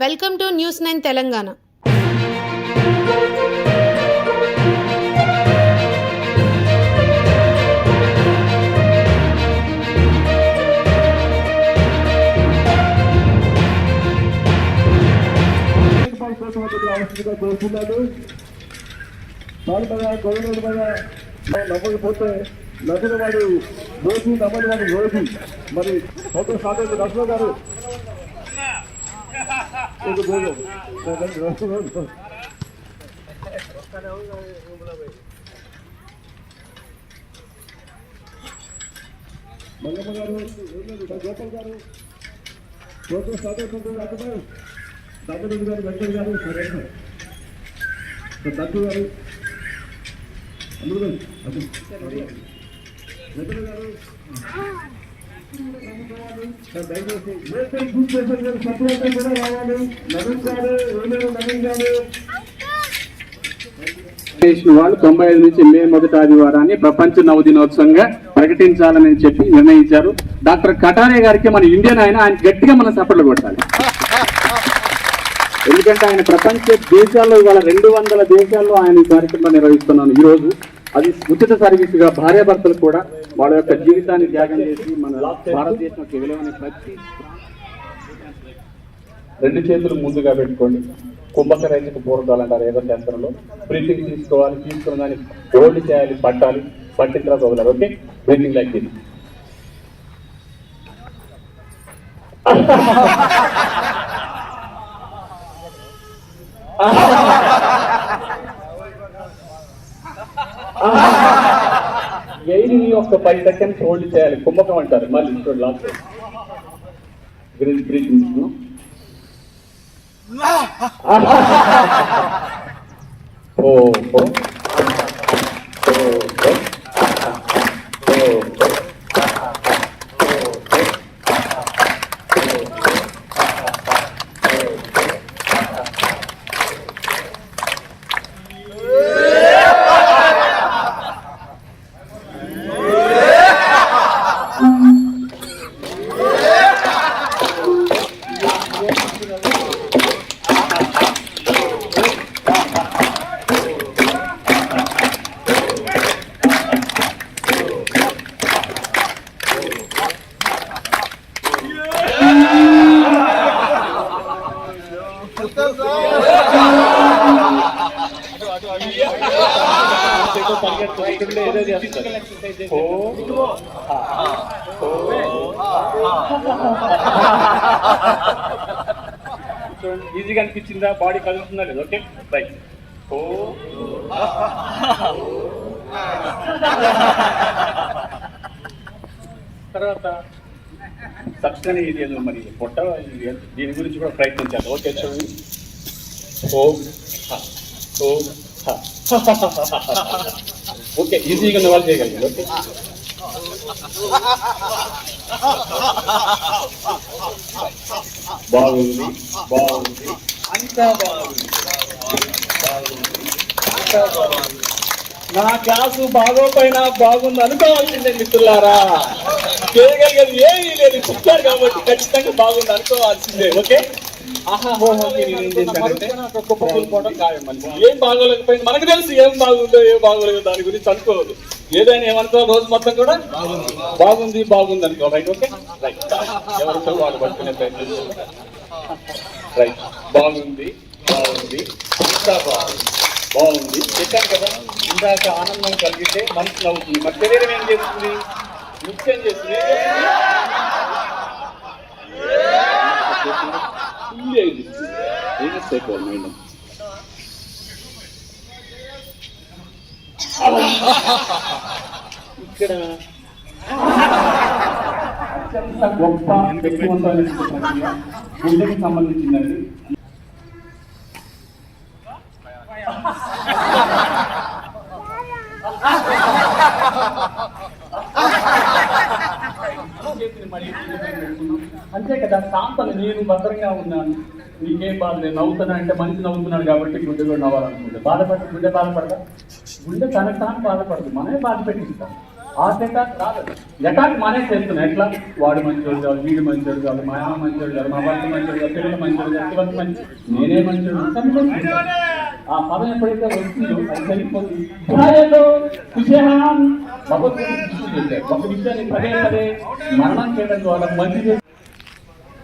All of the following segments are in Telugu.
Welcome to news nine Telangana. అవసరంగా నదిన వాడు రోజు నమ్మని వాడు రోజు మరి ఫోటో సాధన నర్సుల గారు మల్లమ్మ గారు గోపాల్ గారు ఫోటో సాధన రాకపోతే దామరెడ్డి గారు వెంకయ్య గారు సరే దత్తు గారు అందరూ అది గారు దయచేసి కూడా రావాలి. నవీన్ గారు ఏమేమి నవీన్ గారు. చేసిన వాళ్ళు తొంభై ఐదు నుంచి మే మొదటి ఆదివారాన్ని ప్రపంచ నవ దినోత్సవంగా ప్రకటించాలని చెప్పి నిర్ణయించారు. డాక్టర్ కటారే గారికి మన ఇండియన్ ఆయన ఆయన గట్టిగా మనం సపోర్ట్లు కొట్టాలి. ఎందుకంటే ఆయన ప్రపంచ దేశాల్లో ఇవాళ రెండు వందల దేశాల్లో ఆయన ఈ కార్యక్రమం నిర్వహిస్తున్నాను ఈరోజు. అది ఉచిత సర్వీస్గా భార్యాభర్తలు కూడా వాళ్ళ యొక్క జీవితాన్ని త్యాగం చేసి మన భారతదేశం విలువని ప్రతి రెండు చేతులు ముందుగా పెట్టుకోండి. కుంభకరైతుకు పూర్వకాలు అంటారు ఏదో శాస్త్రంలో బ్రీతింగ్ తీసుకోవాలి తీసుకున్న దాన్ని హోల్డ్ చేయాలి పట్టాలి పట్టిన తర్వాత వదలాలి ఓకే? బ్రీతింగ్ లైక్ ఇది ఎయిర్ని ఒక ఫైవ్ సెకండ్స్ హోల్డ్ చేయాలి. కుంభకం అంటారు. మళ్ళీ చూడండి లాస్ట్. బ్రీత్ బ్రీత్ ఓ చూడండి ఈజీగా అనిపించిందా? బాడీ కదులుతుందా లేదు? ఓకే రైట్ ఓ. తర్వాత సబ్స్టన్ ఇది మరి పొట్ట దీని గురించి కూడా ప్రయత్నించాలి ఓకే చూడండి. ఓ ఓ. ఓకే ఈజీగా ఉన్న వాళ్ళు చేయగలిగారు. ఓకే. బాగుంది బాగుంది. అంతా బాగుంది. బాగుంది అంతా బాగుంది. నా క్లాసు బాగోపోయినా బాగుంది అనుకోవాల్సిందే మిత్రులారా. చేయగలిగేది ఏమీ లేదు చెప్తారు కాబట్టి ఖచ్చితంగా బాగుంది అనుకోవాల్సిందే ఓకే? ఆహా ఏం బాగోలేకపోయింది మనకు తెలుసు ఏం బాగుందో ఏం బాగోలేదు దాని గురించి అనుకోవద్దు. ఏదైనా ఏమనుకో రోజు మొత్తం కూడా బాగుంది బాగుంది అనుకో. రైట్ ఓకే రైట్ ఎవరితో వాళ్ళు పట్టుకునే ప్రయత్నం రైట్ బాగుంది బాగుంది. ఇంకా బాగుంది. బాగుంది చెప్పాను కదా ఇందాక ఆనందం కలిగితే మనసు నవ్వుతుంది మన శరీరం ఏం చేస్తుంది నృత్యం చేస్తుంది ఏం ఇక్కడ అత్యంత గొప్ప వ్యక్తివంతమైన గుండెకి సంబంధించినది చేతిని మళ్ళీ కింద పైన పెట్టుకున్నాం. అంతే కదా శాంతను నేను భద్రంగా ఉన్నాను. నీకేం బాధ నేను నవ్వుతున్నా అంటే మనిషి నవ్వుతున్నాడు కాబట్టి గుండె కూడా నవ్వాలనుకుంటే. బాధపడి గుండె బాధపడదా గుండె తనకు తాను బాధపడదు మనమే బాధ పెట్టిస్తాం ఆ సెటాక్ రాదు ఎటాక్ మానే చేస్తున్నాం. ఎట్లా? వాడు మంచోడు కాదు వీడు మంచోడు కాదు మా అమ్మ మంచోడు కాదు మా భర్త మంచోడు కాదు పిల్లలు మంచోడు కాదు మంచి నేనే మంచోడు ఆ పదం ఎప్పుడైతే వచ్చిందో అది సరిపోతుంది భయాలు, కుశేహాం, భగవద్గీత ఒక విషయాన్ని పదే పదే మరణం చేయడం ద్వారా మంచి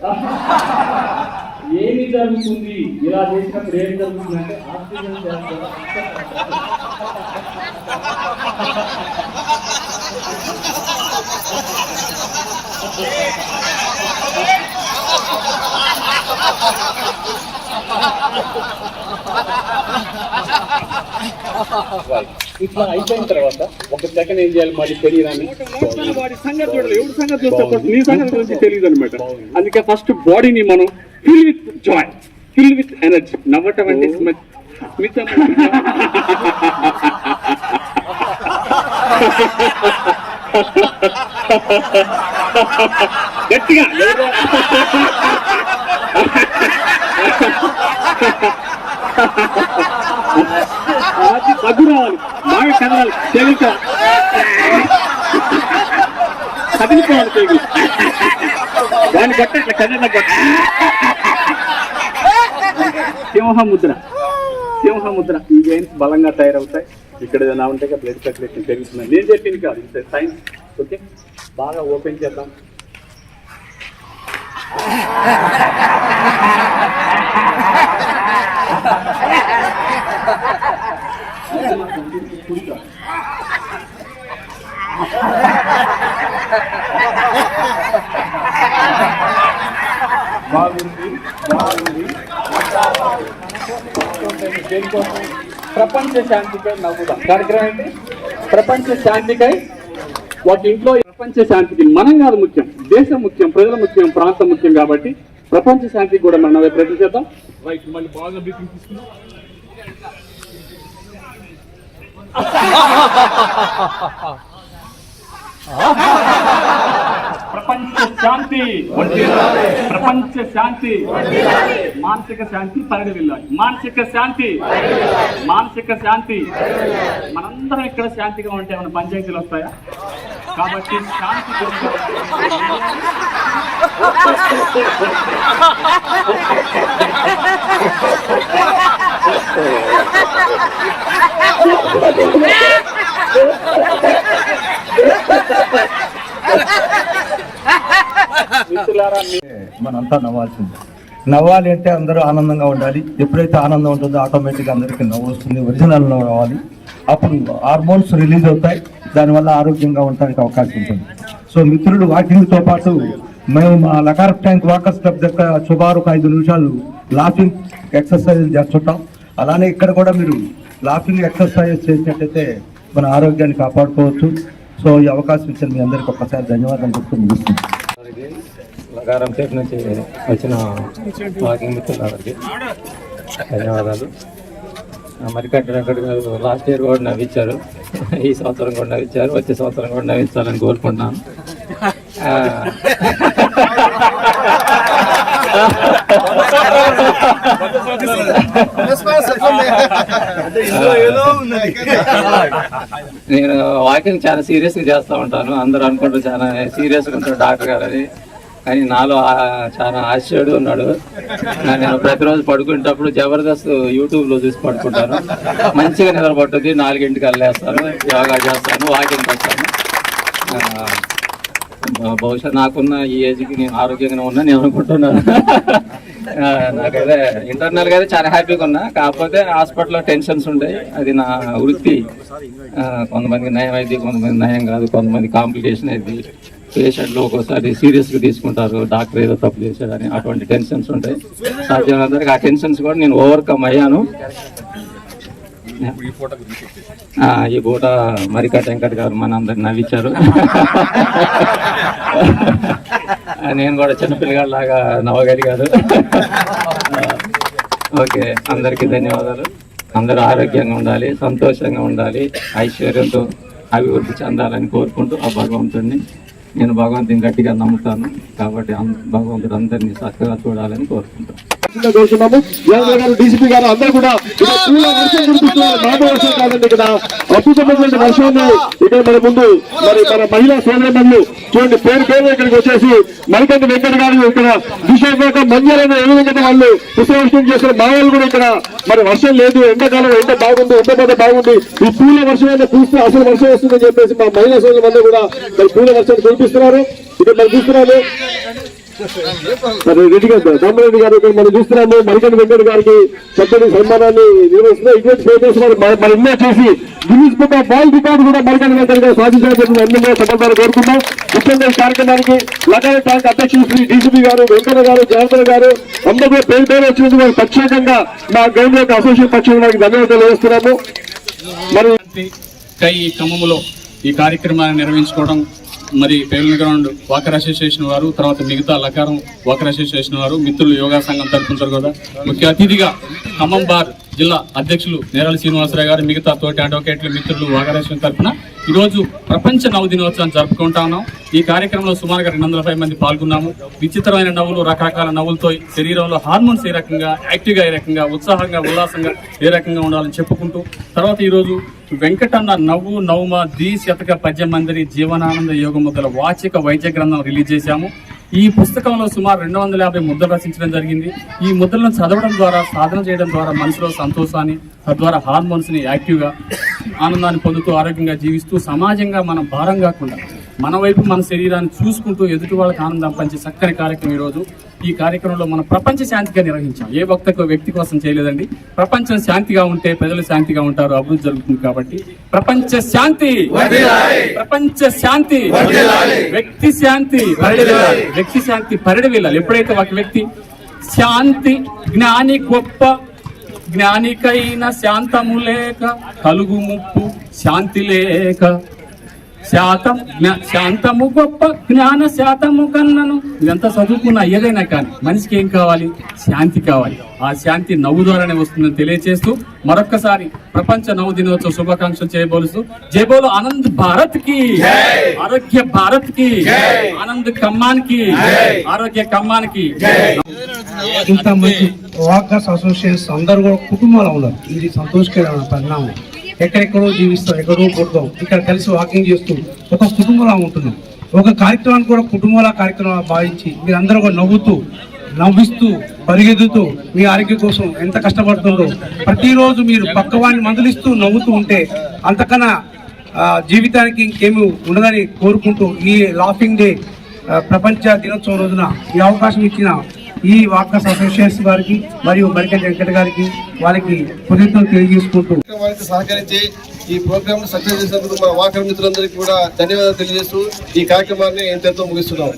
ఏమి జరుగుతుంది? ఇలా చేసినప్పుడు ఏం జరుగుతుంది అంటే ఆక్సిజన్ చేస్తారు. ఇట్లా అయిపోయిన తర్వాత ఒక సెకండ్ ఏం చేయాలి? మళ్ళీ శరీరాన్ని వాడి సంగతి చూడాలి. ఎవరి సంగతి చూస్తే నీ సంగతి గురించి తెలియదు అనమాట అందుకే ఫస్ట్ బాడీని మనం fill with joy. Fill with energy. నవ్వటం అంటే స్మ- స్మితం. గట్టిగా. అది పగ్గు రావాలి బాగా కదలాలి తెలుగు కదిలిపోవాలి పేగు దాన్ని కొట్టి ఇట్లా కదిలిన కొట్ట. సింహ ముద్ర సింహ ముద్ర ఈ గేమ్స్ బలంగా తయారవుతాయి. ఇక్కడ ఏదైనా ఉంటే బ్లడ్ సర్క్యులేషన్ పెరుగుతుంది నేను చెప్పింది కాదు. ఇది సైన్స్ ఓకే బాగా ఓపెన్ చేద్దాం. బాగుంది ప్రపంచ శాంతికై నవ్వుదాం. కార్యక్రమం ఏంటి? ప్రపంచ శాంతికై ఒక ఇంట్లో ప్రపంచ శాంతికి మనం కాదు ముఖ్యం దేశం ముఖ్యం ప్రజల ముఖ్యం ప్రాంతం ముఖ్యం కాబట్టి ప్రపంచ శాంతికి కూడా మనం నవ్వే ప్రయత్నం చేద్దాం. రైట్ మళ్ళీ బాగా తీసుకుందాం. ప్రపంచ శాంతి. ప్రపంచ శాంతి. మానసిక శాంతి పరిడవిల్లాలి మానసిక శాంతి. మానసిక శాంతి. మనందరం ఇక్కడ శాంతిగా ఉంటే ఏమైనా పంచాయతీలు వస్తాయా? కాబట్టి శాంతి మీ మనంతా నవ్వాల్సిందే. నవ్వాలి అంటే అందరూ ఆనందంగా ఉండాలి. ఎప్పుడైతే ఆనందం ఉంటుందో ఆటోమేటిక్గా అందరికీ నవ్వు వస్తుంది ఒరిజినల్ నవ్వు రావాలి. అప్పుడు హార్మోన్స్ రిలీజ్ అవుతాయి. దానివల్ల ఆరోగ్యంగా ఉండడానికి అవకాశం ఉంటుంది. సో మిత్రులు వాకింగ్తో పాటు మేము మా లకార్ ట్యాంక్ వాకర్స్ క్లబ్ దగ్గర సుమారు ఒక ఐదు నిమిషాలు లాఫింగ్ ఎక్సర్సైజ్ చేస్తుంటాం. అలానే ఇక్కడ కూడా మీరు లాఫింగ్ ఎక్సర్సైజ్ చేసినట్టయితే మన ఆరోగ్యాన్ని కాపాడుకోవచ్చు. సో ఈ అవకాశం ఇచ్చిన మీ అందరికీ ఒక్కసారి ధన్యవాదాలు చెప్తూ ముగిస్తుంది లగారం పేరు నుంచి వచ్చిన వాకింగ్ మిత్రులందరికీ ధన్యవాదాలు. ఆ మరికట్ట గారు లాస్ట్ ఇయర్ కూడా నవ్వించారు. ఈ సంవత్సరం కూడా నవ్వించారు. వచ్చే సంవత్సరం కూడా నవ్వించాలని కోరుకుంటున్నాను. నేను వాకింగ్ చాలా సీరియస్గా చేస్తూ ఉంటాను. అందరూ అనుకుంటారు చాలా సీరియస్గా ఉంటారు డాక్టర్ గారు అని. కానీ నాలో చాలా ఆశ్చర్యుడు ఉన్నాడు. నేను ప్రతిరోజు పడుకునేటప్పుడు జబర్దస్త్ యూట్యూబ్లో చూసి పడుకుంటాను. మంచిగా నిద్ర పట్టుద్ది నాలుగింటికి వెళ్ళేస్తాను యోగా చేస్తాను. వాకింగ్ చేస్తాను. బహుశా నాకున్న ఈ ఏజ్కి నేను ఆరోగ్యంగా ఉన్నా నేను అనుకుంటున్నాను. నాకైతే ఇంటర్నల్గా అయితే చాలా హ్యాపీగా ఉన్నా. కాకపోతే హాస్పిటల్లో టెన్షన్స్ ఉంటాయి. అది నా వృత్తి. కొంతమందికి నయం అయింది కొంతమంది నయం కాదు కొంతమంది కాంప్లికేషన్ అయింది పేషెంట్లు ఒక్కోసారి సీరియస్గా తీసుకుంటారు. డాక్టర్ ఏదో తప్పు చేశాడని అటువంటి టెన్షన్స్ ఉంటాయి. సాధ్యమైనంతవరకు ఆ టెన్షన్స్ కూడా నేను ఓవర్కమ్ అయ్యాను. ఈ పూట మరికట్ వెంకట్ గారు మన అందరు నవ్వించారు నేను కూడా చిన్నపిల్లగాళ్ళలాగా నవ్వగలిగారు ఓకే అందరికీ ధన్యవాదాలు. అందరూ ఆరోగ్యంగా ఉండాలి సంతోషంగా ఉండాలి ఐశ్వర్యంతో అభివృద్ధి చెందాలని కోరుకుంటూ ఆ భగవంతుడిని నేను భగవంతుని గట్టిగా నమ్ముతాను. కాబట్టి భగవంతుడు అందరినీ చక్కగా చూడాలని కోరుకుంటాను రావాల్సిందిగా కోరుతున్నాము. జగన్ గారు డీసీపీ గారు అందరూ కూడా ఇక్కడ వర్షం కురిపిస్తున్నారు మామూలు వర్షం కాదండి ఇక్కడ. అద్భుతమైనటువంటి వర్షాన్ని ఇక్కడ మన ముందు మరి మన మహిళా సోదరులు చూడండి పేరు పేరు ఇక్కడికి వచ్చేసి మరికంట వెంకట గారు ఇక్కడ విశాఖ ఏ విధంగా వాళ్ళు పుష్పవృష్టి చేసిన మా వాళ్ళు కూడా ఇక్కడ మరి వర్షం లేదు ఎండాకాలం ఎండ బాగుంది ఎండ బాగుంది. ఈ పూల వర్షం అయితే పూస్తే అసలు వర్షం వస్తుందని చెప్పేసి మా మహిళా సోదరులు అందరూ కూడా మరి పూల వర్షాన్ని కురిపిస్తున్నారు. ఇక్కడ మరి చూస్తున్నారు. మరి రెడ్డి గారు రామరెడ్డి గారు మనం చూస్తున్నాము. మరికంట వెంకట గారికి చక్కని సన్మానాన్ని నిర్వహిస్తున్నారు ఇటువంటి ఫోటోస్ మరి ఎన్నో చేసి Guinness book of world record కూడా మరికంట వెంకట గారు సాధించాలని ఎన్నో సఫలతలు కోరుకుంటాం ముఖ్యంగా ఈ కార్యక్రమానికి లగాయ ట్యాంక్ అధ్యక్షులు శ్రీ డీసీపీ గారు వెంకట గారు జనార్దన్ గారు అందరూ పేరు పేరు వచ్చినందుకు వారికి ప్రత్యేకంగా మా గౌరవ యొక్క అసోసియేషన్ పక్షంగా వారికి ధన్యవాదాలు తెలియజేస్తున్నాము. మరి ఈ క్రమంలో ఈ కార్యక్రమాన్ని నిర్వహించుకోవడం మరి పేరుల గ్రౌండ్ వాకర్ అసోసియేషన్ వారు తర్వాత మిగతా లకారం వాకర్ అసోసియేషన్ వారు మిత్రులు యోగా సంఘం తరపున కదా. ముఖ్య అతిథిగా ఖమ్మం బార్ జిల్లా అధ్యక్షులు నేరాల శ్రీనివాసరావు గారు మిగతా తోటి అడ్వకేట్లు మిత్రులు వాగరేశ్వరం తరఫున ఈరోజు ప్రపంచ నవ్వు దినోత్సవం జరుపుకుంటా ఉన్నాం. ఈ కార్యక్రమంలో సుమారుగా రెండు వందల మంది పాల్గొన్నాము. విచిత్రమైన నవ్వులు రకరకాల నవ్వులతో శరీరంలో హార్మోన్స్ ఏ రకంగా యాక్టివ్గా ఏ రకంగా ఉత్సాహంగా ఉల్లాసంగా ఏ రకంగా ఉండాలని చెప్పుకుంటూ తర్వాత ఈరోజు వెంకటన్న నవ్వు నవ్వుమ ది శతక పద్యమందిరి జీవనానంద యోగం వాచిక వైద్య గ్రంథం రిలీజ్ చేశాము. ఈ పుస్తకంలో సుమారు రెండు వందల యాభై ముద్రలు రచించడం జరిగింది. ఈ ముద్రలను చదవడం ద్వారా సాధన చేయడం ద్వారా మనసులో సంతోషాన్ని తద్వారా హార్మోన్స్ని యాక్టివ్గా ఆనందాన్ని పొందుతూ ఆరోగ్యంగా జీవిస్తూ సమాజంగా మనం భారం కాకుండా మన వైపు మన శరీరాన్ని చూసుకుంటూ ఎదుటి వాళ్ళకి ఆనందం పంచే చక్కని కార్యక్రమం ఈ రోజు ఈ కార్యక్రమంలో మనం ప్రపంచ శాంతిగా నిర్వహించాం. ఏ భక్తకు వ్యక్తి కోసం చేయలేదండి. ప్రపంచం శాంతిగా ఉంటే ప్రజలు శాంతిగా ఉంటారు. అభివృద్ధి జరుగుతుంది కాబట్టి ప్రపంచ శాంతి! ప్రపంచ శాంతి! వ్యక్తి శాంతి వ్యక్తి శాంతి పరిడవిల్లాలి. ఎప్పుడైతే ఒక వ్యక్తి శాంతి జ్ఞాని గొప్ప జ్ఞానికైన శాంతము లేక కలుగు ముప్పు శాంతి లేక శాతం శాంతము గొప్ప జ్ఞాన శాతము కన్నను. ఇదంతా చదువుకున్న ఏదైనా కానీ మనిషికి ఏం కావాలి? శాంతి కావాలి. ఆ శాంతి నవ్వు ద్వారానే వస్తుందని తెలియజేస్తూ మరొక్కసారి ప్రపంచ నవ్వు దినోత్సవ శుభాకాంక్షలు చేయబోలుస్తూ జయబోలు ఆనంద్ భారత్కి ఆరోగ్య భారత్కి ఆనంద్ కమ్మానికి ఆరోగ్య కమ్మానికి ఇంత మంచి వాకర్స్ అసోసియేషన్స్ కూడా కుటుంబాలు ఉన్నారు. ఇది సంతోషకరమైన పరిణామం. ఎక్కడెక్కడో జీవిస్తాం ఎక్కడో పుడతాం. ఇక్కడ కలిసి వాకింగ్ చేస్తూ ఒక కుటుంబంలా ఉంటున్నాం ఒక కార్యక్రమాన్ని కూడా కుటుంబాల కార్యక్రమం భావించి మీరందరూ కూడా నవ్వుతూ నవ్విస్తూ పరిగెత్తుతూ మీ ఆరోగ్యం కోసం ఎంత కష్టపడుతుందో ప్రతిరోజు మీరు పక్కవాడిని మందలిస్తూ నవ్వుతూ ఉంటే అంతకన్నా జీవితానికి ఇంకేమీ ఉండదని కోరుకుంటూ ఈ లాఫింగ్ డే ప్రపంచ దినోత్సవం రోజున ఈ అవకాశం ఇచ్చిన ఈ వాకర్స్ అసోసియేషన్ గారికి మరియు మరికంటి వెంకట గారికి వారికి కృతజ్ఞతలు తెలియజేసుకుంటూ. సహకరించి ఈ ప్రోగ్రామ్ సక్సెస్ చేసినందుకు మా వాకర్ మిత్రులందరికీ కూడా ధన్యవాదాలు తెలియజేస్తూ ఈ కార్యక్రమాన్ని ఎంతెంతో ముగిస్తున్నాం.